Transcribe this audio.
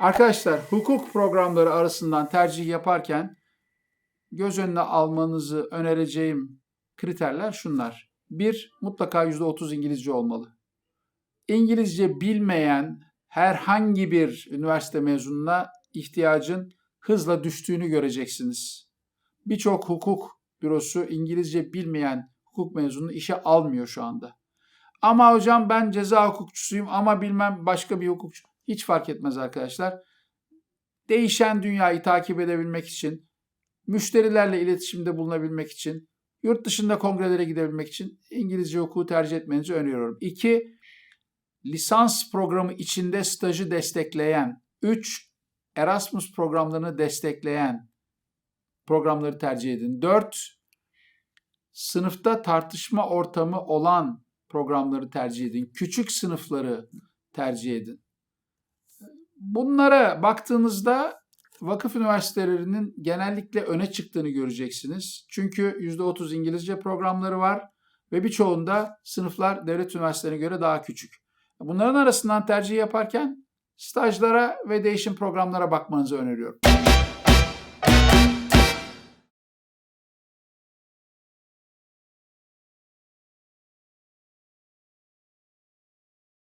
Arkadaşlar hukuk programları arasından tercih yaparken göz önüne almanızı önereceğim kriterler şunlar. Bir, mutlaka %30 İngilizce olmalı. İngilizce bilmeyen herhangi bir üniversite mezununa ihtiyacın hızla düştüğünü göreceksiniz. Birçok hukuk bürosu İngilizce bilmeyen hukuk mezununu işe almıyor şu anda. Ama hocam ben ceza hukukçusuyum ama bilmem başka bir hukukçu. Hiç fark etmez arkadaşlar. Değişen dünyayı takip edebilmek için, müşterilerle iletişimde bulunabilmek için, yurt dışında kongrelere gidebilmek için İngilizce hukuku tercih etmenizi öneriyorum. 2. Lisans programı içinde stajı destekleyen. 3. Erasmus programlarını destekleyen programları tercih edin. 4. Sınıfta tartışma ortamı olan programları tercih edin. Küçük sınıfları tercih edin. Bunlara baktığınızda vakıf üniversitelerinin genellikle öne çıktığını göreceksiniz. Çünkü %30 İngilizce programları var ve birçoğunda sınıflar devlet üniversitelerine göre daha küçük. Bunların arasından tercih yaparken stajlara ve değişim programlara bakmanızı öneriyorum.